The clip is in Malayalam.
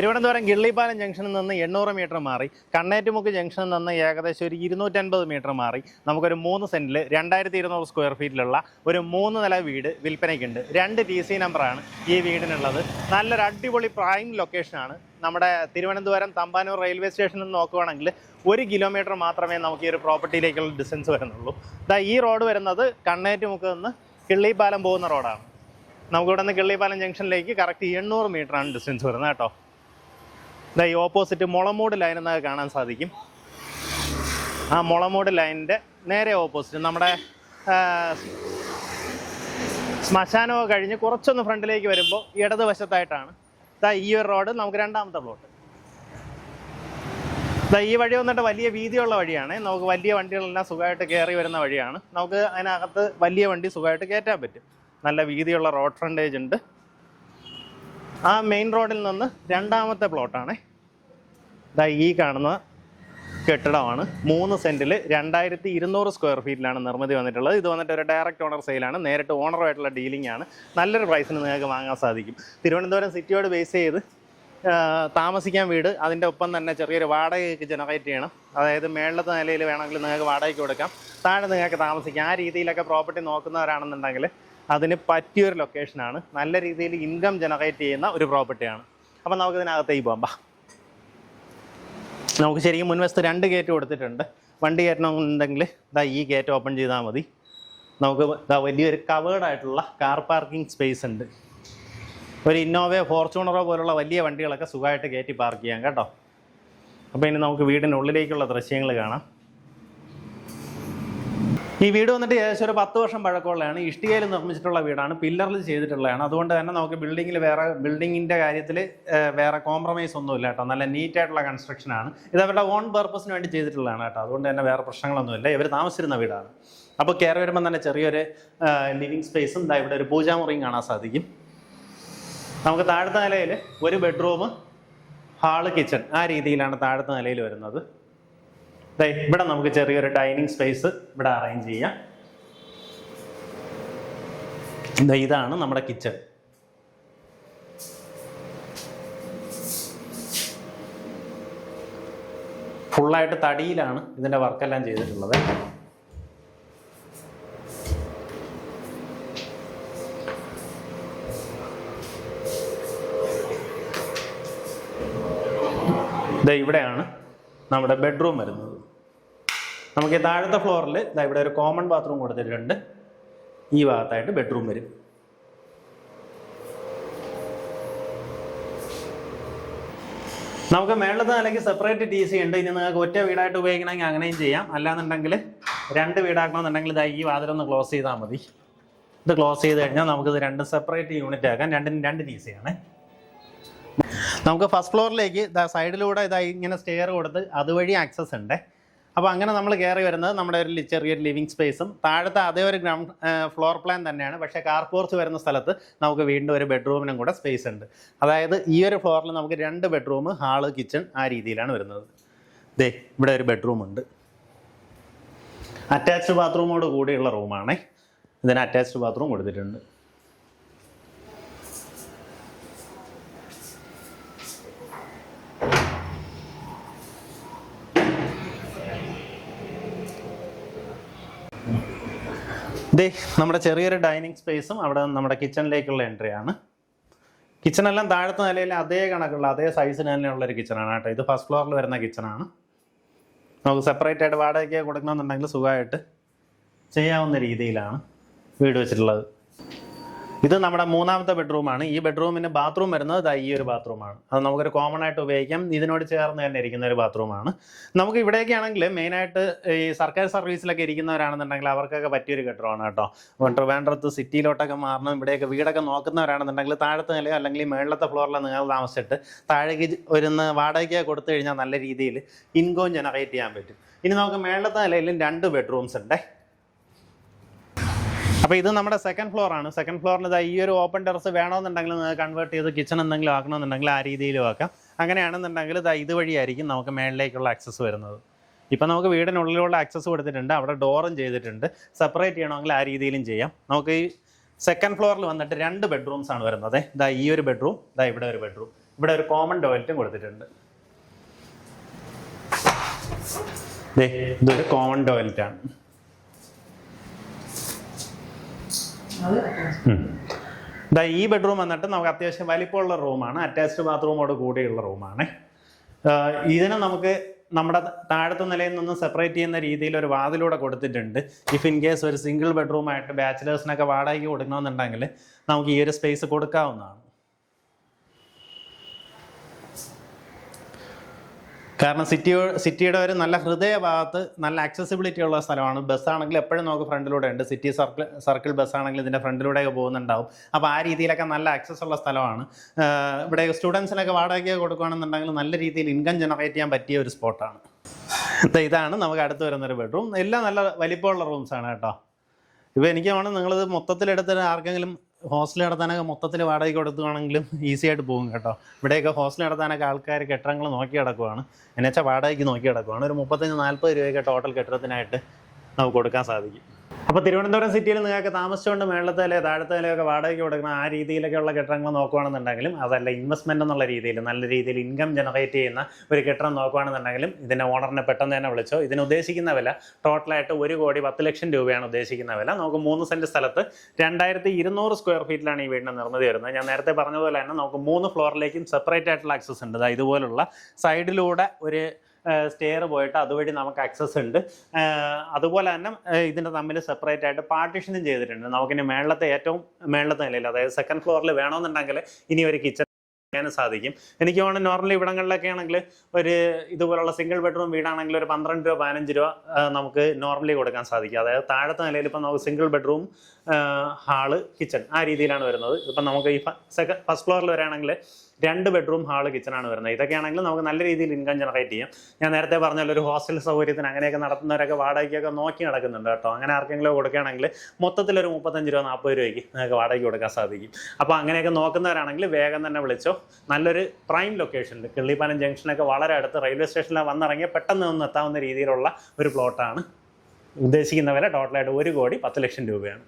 തിരുവനന്തപുരം കിള്ളിപ്പാലം ജംഗ്ഷനിൽ നിന്ന് എണ്ണൂറ് മീറ്റർ മാറി. കണ്ണേറ്റുമുക്ക് ജംഗ്ഷനിൽ നിന്ന് ഏകദേശം ഒരു ഇരുന്നൂറ്റൻപത് മീറ്റർ മാറി. നമുക്കൊരു മൂന്ന് സെന്റിൽ രണ്ടായിരത്തി ഇരുന്നൂറ് സ്ക്വയർ ഫീറ്റിലുള്ള ഒരു മൂന്ന് നില വീട് വിൽപ്പനയ്ക്കുണ്ട്. രണ്ട് ടി സി നമ്പറാണ് ഈ വീടിനുള്ളത്. നല്ലൊരു അടിപൊളി പ്രൈം ലൊക്കേഷനാണ് നമ്മുടെ തിരുവനന്തപുരം തമ്പാനൂർ റെയിൽവേ സ്റ്റേഷനിൽ നിന്ന് നോക്കുകയാണെങ്കിൽ ഒരു കിലോമീറ്റർ മാത്രമേ നമുക്ക് ഈ ഒരു പ്രോപ്പർട്ടിയിലേക്കുള്ള ഡിസ്റ്റൻസ് വരുന്നുള്ളൂ. ഇതാ ഈ റോഡ് വരുന്നത് കണ്ണേറ്റുമുക്ക് നിന്ന് കിള്ളിപ്പാലം പോകുന്ന റോഡാണ് നമുക്കിവിടെ നിന്ന് കിള്ളിപ്പാലം ജംഗ്ഷനിലേക്ക് കറക്റ്റ് എണ്ണൂറ് ആണ് ഡിസ്റ്റൻസ് വരുന്നത് കേട്ടോ. ഈ ഓപ്പോസിറ്റ് മുളമൂട് ലൈൻ എന്നൊക്കെ കാണാൻ സാധിക്കും. ആ മുളമൂട് ലൈനിന്റെ നേരെ ഓപ്പോസിറ്റ് നമ്മുടെ ശ്മശാനമൊക്കെ കഴിഞ്ഞ് കുറച്ചൊന്ന് ഫ്രണ്ടിലേക്ക് വരുമ്പോൾ ഇടതുവശത്തായിട്ടാണ്. ഇതാ ഈ ഒരു റോഡ് നമുക്ക് രണ്ടാമത്തെ പ്ലോട്ട് ഇതാ ഈ വഴി വന്നിട്ട് വലിയ വീതിയുള്ള വഴിയാണ്. നമുക്ക് വലിയ വണ്ടികളെല്ലാം സുഖമായിട്ട് കയറി വരുന്ന വഴിയാണ്. നമുക്ക് അതിനകത്ത് വലിയ വണ്ടി സുഖമായിട്ട് കയറ്റാൻ പറ്റും. നല്ല വീതിയുള്ള റോഡ് ഫ്രണ്ടേജ് ഉണ്ട്. ആ മെയിൻ റോഡിൽ നിന്ന് രണ്ടാമത്തെ പ്ലോട്ടാണ് ഇതാ ഈ കാണുന്ന കെട്ടിടമാണ്. മൂന്ന് സെന്റിൽ രണ്ടായിരത്തി ഇരുന്നൂറ് സ്ക്വയർ ഫീറ്റിലാണ് നിർമ്മിതി വന്നിട്ടുള്ളത്. ഇത് വന്നിട്ട് ഒരു ഡയറക്റ്റ് ഓണർ സെയിലാണ് നേരിട്ട് ഓണറുമായിട്ടുള്ള ഡീലിംഗ് ആണ്. നല്ലൊരു പ്രൈസിന് നിങ്ങൾക്ക് വാങ്ങാൻ സാധിക്കും. തിരുവനന്തപുരം സിറ്റിയോട് ബേസ് ചെയ്ത് താമസിക്കാൻ വീട്. അതിന്റെ ഒപ്പം തന്നെ ചെറിയൊരു വാടകയ്ക്ക് ജനറേറ്റ് ചെയ്യണം. അതായത് മേളത്തെ നിലയിൽ വേണമെങ്കിൽ നിങ്ങൾക്ക് വാടകയ്ക്ക് കൊടുക്കാം. താഴെ നിങ്ങൾക്ക് താമസിക്കാം. ആ രീതിയിലൊക്കെ പ്രോപ്പർട്ടി നോക്കുന്നവരാണെന്നുണ്ടെങ്കിൽ അതിന് പറ്റിയൊരു ലൊക്കേഷനാണ് നല്ല രീതിയിൽ ഇൻകം ജനറേറ്റ് ചെയ്യുന്ന ഒരു പ്രോപ്പർട്ടിയാണ് അപ്പം നമുക്ക് ഇതിനകത്തേക്ക് പോകാം. ബാ. നമുക്ക് ശരിക്കും മുൻവശത്ത് രണ്ട് ഗേറ്റ് കൊടുത്തിട്ടുണ്ട്. വണ്ടി കയറ്റണമെന്നുണ്ടെങ്കിൽ ഇതാ ഈ ഗേറ്റ് ഓപ്പൺ ചെയ്താൽ മതി. നമുക്ക് വലിയൊരു കവേർഡ് ആയിട്ടുള്ള കാർ പാർക്കിംഗ് സ്പേസ് ഉണ്ട്. ഒരു ഇന്നോവയോ ഫോർച്യൂണറോ പോലുള്ള വലിയ വണ്ടികളൊക്കെ സുഖമായിട്ട് കയറ്റി പാർക്ക് ചെയ്യാം കേട്ടോ. അപ്പോൾ ഇനി നമുക്ക് വീടിനുള്ളിലേക്കുള്ള ദൃശ്യങ്ങൾ കാണാം. ഈ വീട് വന്നിട്ട് ഏകദേശം ഒരു പത്ത് വർഷം പഴക്കമുള്ളതാണ്. ഇഷ്ടികയിൽ നിർമ്മിച്ചിട്ടുള്ള വീടാണ്. പില്ലറിൽ ചെയ്തിട്ടുള്ളതാണ്. അതുകൊണ്ട് തന്നെ നമുക്ക് ബിൽഡിങ്ങിൽ വേറെ ബിൽഡിങ്ങിന്റെ കാര്യത്തിൽ വേറെ കോംപ്രമൈസ് ഒന്നുമില്ല കേട്ടോ. നല്ല നീറ്റായിട്ടുള്ള കൺസ്ട്രക്ഷനാണ് ഇത് അവരുടെ ഓൺ പർപ്പസിന് വേണ്ടി ചെയ്തിട്ടുള്ളതാണ് കേട്ടോ. അതുകൊണ്ട് തന്നെ വേറെ പ്രശ്നങ്ങളൊന്നുമില്ല. ഇവർ താമസിച്ചിരുന്ന വീടാണ്. അപ്പോൾ കയറി വരുമ്പോൾ തന്നെ ചെറിയൊരു ലിവിങ് സ്പേസും ഇവിടെ ഒരു പൂജാമുറിയും കാണാൻ സാധിക്കും. നമുക്ക് താഴത്തെ നിലയിൽ ഒരു ബെഡ്റൂം ഹാൾ കിച്ചൺ ആ രീതിയിലാണ് താഴത്തെ നിലയിൽ വരുന്നത്. ഇവിടെ നമുക്ക് ചെറിയൊരു ഡൈനിങ് സ്പേസ് ഇവിടെ അറേഞ്ച് ചെയ്യാം. ഇതാണ് നമ്മുടെ കിച്ചൺ ഫുള്ളായിട്ട് തടിയിലാണ് ഇതിന്റെ വർക്കെല്ലാം ചെയ്തിട്ടുള്ളത്. ദേ ഇവിടെയാണ് നമ്മുടെ ബെഡ്റൂം വരുന്നത്. നമുക്ക് ഈ താഴത്തെ ഫ്ലോറിൽ ഇതാ ഇവിടെ ഒരു കോമൺ ബാത്റൂം കൊടുത്തിട്ടുണ്ട്. ഈ ഭാഗത്തായിട്ട് ബെഡ്റൂം വരും. നമുക്ക് മേളത്തെ നിലയ്ക്ക് സെപ്പറേറ്റ് ടി സി ഉണ്ട്. ഇനി നിങ്ങൾക്ക് ഒറ്റ വീടായിട്ട് ഉപയോഗിക്കണമെങ്കിൽ അങ്ങനെയും ചെയ്യാം. അല്ലാന്നുണ്ടെങ്കിൽ രണ്ട് വീടാക്കണമെന്നുണ്ടെങ്കിൽ ഇതാ ഈ വാതിലൊന്ന് ക്ലോസ് ചെയ്താൽ മതി. ഇത് ക്ലോസ് ചെയ്ത് കഴിഞ്ഞാൽ നമുക്കിത് രണ്ട് സെപ്പറേറ്റ് യൂണിറ്റ് ആക്കാം. രണ്ടിനും രണ്ട് ടി സി ആണ്. നമുക്ക് ഫസ്റ്റ് ഫ്ലോറിലേക്ക് സൈഡിലൂടെ ഇതായി ഇങ്ങനെ സ്റ്റെയർ കൊടുത്ത് അതുവഴി ആക്സസ് ഉണ്ട്. അപ്പോൾ അങ്ങനെ നമ്മൾ കയറി വരുന്നത് നമ്മുടെ ഒരു ചെറിയ ചെറിയൊരു ലിവിങ് സ്പേസും താഴത്തെ അതേ ഒരു ഗ്രൗണ്ട് ഫ്ലോർ പ്ലാൻ തന്നെയാണ്. പക്ഷേ കാർ പോർച്ച് വരുന്ന സ്ഥലത്ത് നമുക്ക് വീണ്ടും ഒരു ബെഡ്റൂമിനും കൂടെ സ്പേസ് ഉണ്ട്. അതായത് ഈ ഒരു ഫ്ലോറിൽ നമുക്ക് രണ്ട് ബെഡ്റൂം ഹാൾ കിച്ചൺ ആ രീതിയിലാണ് വരുന്നത്. ദേ ഇവിടെ ഒരു ബെഡ്റൂം ഉണ്ട്. അറ്റാച്ച്ഡ് ബാത്റൂമോട് കൂടിയുള്ള റൂമാണേ ഇതിന് അറ്റാച്ച്ഡ് ബാത്റൂം കൊടുത്തിട്ടുണ്ട്. ദേ നമ്മുടെ ചെറിയൊരു ഡൈനിങ് സ്പേസും അവിടെ നമ്മുടെ കിച്ചണിലേക്കുള്ള എൻട്രിയാണ്. കിച്ചണെല്ലാം താഴത്തെ നിലയിൽ അതേ കണക്കുള്ള അതേ സൈസിന് തന്നെയുള്ള ഒരു കിച്ചണാണ് കേട്ടോ. ഇത് ഫസ്റ്റ് ഫ്ലോറിൽ വരുന്ന കിച്ചണാണ്. നമുക്ക് സെപ്പറേറ്റ് ആയിട്ട് വാടകയ്ക്ക് കൊടുക്കണമെന്നുണ്ടെങ്കിൽ സുഖമായിട്ട് ചെയ്യാവുന്ന രീതിയിലാണ് വീട് വെച്ചിട്ടുള്ളത്. ഇത് നമ്മുടെ മൂന്നാമത്തെ ബെഡ്റൂമാണ്. ഈ ബെഡ്റൂമിന് ബാത്റൂം വരുന്നത് ഈ ഒരു ബാത്റൂമാണ്. അത് നമുക്കൊരു കോമൺ ആയിട്ട് ഉപയോഗിക്കാം. ഇതിനോട് ചേർന്ന് തന്നെ ഇരിക്കുന്ന ഒരു ബാത്റൂമാണ്. നമുക്ക് ഇവിടെയൊക്കെ ആണെങ്കിൽ മെയിനായിട്ട് ഈ സർക്കാർ സർവീസിലൊക്കെ ഇരിക്കുന്നവരാണെന്നുണ്ടെങ്കിൽ അവർക്കൊക്കെ പറ്റിയൊരു കെട്ടിടമാണ് കേട്ടോ. ട്രിവാൻഡ്രത്ത് സിറ്റിയിലോട്ടൊക്കെ മാറണം. ഇവിടെയൊക്കെ വീടൊക്കെ നോക്കുന്നവരാണെന്നുണ്ടെങ്കിൽ താഴത്തെ നില അല്ലെങ്കിൽ മേളത്തെ ഫ്ലോറിൽ നിങ്ങൾ താമസിച്ചിട്ട് താഴേക്ക് വരുന്ന വാടകയ്ക്ക് കൊടുത്തു കഴിഞ്ഞാൽ നല്ല രീതിയിൽ ഇൻകോം ജനറേറ്റ് ചെയ്യാൻ പറ്റും. ഇനി നമുക്ക് മേളത്തെ നിലയിലും രണ്ട് ബെഡ്റൂംസ് ഉണ്ടേ. അപ്പോൾ ഇത് നമ്മുടെ സെക്കൻഡ് ഫ്ലോർ ആണ്. സെക്കൻഡ് ഫ്ലോറിൽ ഈ ഒരു ഓപ്പൺ ടെറസ് വേണമെന്നുണ്ടെങ്കിൽ കൺവേർട്ട് ചെയ്ത് കിച്ചൺ എന്തെങ്കിലും ആക്കണമെന്നുണ്ടെങ്കിൽ ആ രീതിയിലും ആക്കാം. അങ്ങനെയാണെന്നുണ്ടെങ്കിൽ ഇതാ ഇതുവഴിയായിരിക്കും നമുക്ക് മേളിലേക്കുള്ള ആക്സസ് വരുന്നത്. ഇപ്പം നമുക്ക് വീടിനുള്ളിലുള്ള ആക്സസ് കൊടുത്തിട്ടുണ്ട്. അവിടെ ഡോറും ചെയ്തിട്ടുണ്ട്. സെപ്പറേറ്റ് ചെയ്യണമെങ്കിൽ ആ രീതിയിലും ചെയ്യാം. നമുക്ക് ഈ സെക്കൻഡ് ഫ്ലോറിൽ വന്നിട്ട് രണ്ട് ബെഡ്റൂംസ് ആണ് വരുന്നത്. ഇതാ ഈ ഒരു ബെഡ്റൂം ഇതാ ഇവിടെ ഒരു ബെഡ്റൂം ഇവിടെ ഒരു കോമൺ ടോയ്ലറ്റും കൊടുത്തിട്ടുണ്ട്. ഇതൊരു കോമൺ ടോയ്ലറ്റ് ദാ ഈ ബെഡ്റൂം വന്നിട്ട് നമുക്ക് അത്യാവശ്യം വലിപ്പമുള്ള റൂമാണ് അറ്റാച്ച്ഡ് ബാത്റൂമോട് കൂടിയുള്ള റൂമാണ് ഇതിനെ നമുക്ക് നമ്മുടെ താഴത്തെ നിലയിൽ നിന്ന് സെപ്പറേറ്റ് ചെയ്യുന്ന രീതിയിൽ ഒരു വാതിലൂടെ കൊടുത്തിട്ടുണ്ട്. ഇഫ് ഇൻ കേസ് ഒരു സിംഗിൾ ബെഡ്റൂമായിട്ട് ബാച്ചിലേഴ്സിനൊക്കെ വാടകയ്ക്ക് കൊടുക്കണമെന്നുണ്ടെങ്കിൽ നമുക്ക് ഈ ഒരു സ്പേസ് കൊടുക്കാവുന്നതാണ്. കാരണം സിറ്റി സിറ്റിയുടെ ഒരു നല്ല ഹൃദയഭാഗത്ത് നല്ല ആക്സസിബിലിറ്റി ഉള്ള സ്ഥലമാണ്. ബസ്സാണെങ്കിൽ എപ്പോഴും നമുക്ക് ഫ്രണ്ടിലൂടെ ഉണ്ട്. സിറ്റി സർക്കിൾ സർക്കിൾ ബസ്സാണെങ്കിൽ ഇതിന്റെ ഫ്രണ്ടിലൂടെയൊക്കെ പോകുന്നുണ്ടാവും. അപ്പോൾ ആ രീതിയിലൊക്കെ നല്ല ആക്സസ് ഉള്ള സ്ഥലമാണ്. ഇവിടെ സ്റ്റുഡൻസിനൊക്കെ വാടകയ്ക്ക് കൊടുക്കുകയാണെന്നുണ്ടെങ്കിൽ നല്ല രീതിയിൽ ഇൻകം ജനറേറ്റ് ചെയ്യാൻ പറ്റിയ ഒരു സ്പോട്ടാണ് ഇതാണ് നമുക്ക് അടുത്ത് വരുന്നൊരു ബെഡ്റൂം എല്ലാം നല്ല വലിപ്പമുള്ള റൂംസാണ് കേട്ടോ. ഇപ്പോൾ എനിക്ക് വേണം നിങ്ങളിത് മൊത്തത്തിലെടുത്തിട്ട് ആർക്കെങ്കിലും ഹോസ്റ്റൽ നടത്താനൊക്കെ മൊത്തത്തിൽ വാടകയ്ക്ക് കൊടുക്കുകയാണെങ്കിലും ഈസി ആയിട്ട് പോകും കേട്ടോ. ഇവിടെയൊക്കെ ഹോസ്റ്റൽ നടത്താനൊക്കെ ആൾക്കാർ കെട്ടിടങ്ങൾ നോക്കി കിടക്കുവാണ്. എന്നുവെച്ചാൽ വാടകയ്ക്ക് നോക്കി കിടക്കുവാണ്. ഒരു മുപ്പത്തഞ്ച് നാൽപ്പത് രൂപയൊക്കെ ടോട്ടൽ കെട്ടിടത്തിനായിട്ട് നമുക്ക് കൊടുക്കാൻ സാധിക്കും. അപ്പോൾ തിരുവനന്തപുരം സിറ്റിയിൽ നിങ്ങൾക്ക് താമസിച്ചുകൊണ്ട് മേളത്തെ നിലയോ താഴത്തെ നിലയൊക്കെ വാടകയ്ക്ക് കൊടുക്കുന്ന ആ രീതിയിലൊക്കെയുള്ള കെട്ടിടങ്ങൾ നോക്കുകയാണെന്നുണ്ടെങ്കിലും അതല്ല ഇൻവെസ്റ്റ്മെന്റ് എന്നുള്ള രീതിയിൽ നല്ല രീതിയിൽ ഇൻകം ജനറേറ്റ് ചെയ്യുന്ന ഒരു കെട്ടിടം നോക്കുകയാണെന്നുണ്ടെങ്കിലും ഇതിന്റെ ഓണറിനെ പെട്ടെന്ന് തന്നെ വിളിച്ചോ. ഇതിന് ഉദ്ദേശിക്കുന്ന വില ടോട്ടലായിട്ട് ഒരു കോടി പത്ത് ലക്ഷം രൂപയാണ് ഉദ്ദേശിക്കുന്ന വില. നമുക്ക് മൂന്ന് സെന്റ് സ്ഥലത്ത് രണ്ടായിരത്തി ഇരുന്നൂറ് സ്ക്വയർ ഫീറ്റിലാണ് ഈ വീടിന്റെ നിർമ്മിതി വരുന്നത്. ഞാൻ നേരത്തെ പറഞ്ഞതുപോലെ തന്നെ നമുക്ക് മൂന്ന് ഫ്ലോറിലേക്കും സെപ്പറേറ്റ് ആയിട്ടുള്ള ആക്സസ് ഉണ്ട്. ഇതുപോലുള്ള സൈഡിലൂടെ ഒരു സ്റ്റെയർ പോയിട്ട് അതുവഴി നമുക്ക് ആക്സസ് ഉണ്ട്. അതുപോലെ തന്നെ ഇതിന്റെ തമ്മിൽ സെപ്പറേറ്റ് ആയിട്ട് പാർട്ടീഷനും ചെയ്തിട്ടുണ്ട്. നമുക്കിനി മേളത്തെ ഏറ്റവും മേളത്തെ നിലയിൽ അതായത് സെക്കൻഡ് ഫ്ലോറിൽ വേണമെന്നുണ്ടെങ്കിൽ ഇനി ഒരു കിച്ചൺ ചെയ്യാനും സാധിക്കും. എനിക്ക് തോന്നുന്നു നോർമലി ഇവിടങ്ങളിലൊക്കെ ആണെങ്കിൽ ഒരു ഇതുപോലുള്ള സിംഗിൾ ബെഡ്റൂം വീടാണെങ്കിൽ ഒരു പന്ത്രണ്ട് രൂപ പതിനഞ്ച് രൂപ നമുക്ക് നോർമലി കൊടുക്കാൻ സാധിക്കും. അതായത് താഴത്തെ നിലയിൽ ഇപ്പം നമുക്ക് സിംഗിൾ ബെഡ്റൂം ഹാൾ കിച്ചൺ ആ രീതിയിലാണ് വരുന്നത്. ഇപ്പം നമുക്ക് ഈ സെക്കൻഡ് ഫസ്റ്റ് ഫ്ലോറിൽ വരാണെങ്കിൽ രണ്ട് ബെഡ്റൂം ഹാൾ കിച്ചണാണ് വരുന്നത്. ഇതൊക്കെയാണെങ്കിൽ നമുക്ക് നല്ല രീതിയിൽ ഇൻകം ജനറേറ്റ് ചെയ്യാം. ഞാൻ നേരത്തെ പറഞ്ഞാൽ ഒരു ഹോസ്റ്റൽ സൗകര്യത്തിന് അങ്ങനെയൊക്കെ നടത്തുന്നവരൊക്കെ വാടകയ്ക്കൊക്കെ നോക്കി നടക്കുന്നുണ്ട് കേട്ടോ. അങ്ങനെ ആർക്കെങ്കിലും കൊടുക്കുകയാണെങ്കിൽ മൊത്തത്തിൽ ഒരു മുപ്പത്തഞ്ച് രൂപ നാൽപ്പത് രൂപയ്ക്ക് നിങ്ങൾക്ക് വാടകയ്ക്ക് കൊടുക്കാൻ സാധിക്കും. അപ്പോൾ അങ്ങനെയൊക്കെ നോക്കുന്നവരാണെങ്കിൽ വേഗം തന്നെ വിളിച്ചോ. നല്ലൊരു പ്രൈം ലൊക്കേഷനിൽ കിള്ളിപ്പാലം ജംഗ്ഷനൊക്കെ വളരെ അടുത്ത് റെയിൽവേ സ്റ്റേഷനിൽ വന്നിറങ്ങിയ പെട്ടെന്ന് ഒന്ന് എത്താവുന്ന രീതിയിലുള്ള ഒരു പ്ലോട്ടാണ് ഉദ്ദേശിക്കുന്ന വില ടോട്ടലായിട്ട് ഒരു കോടി പത്ത് ലക്ഷം രൂപയാണ്.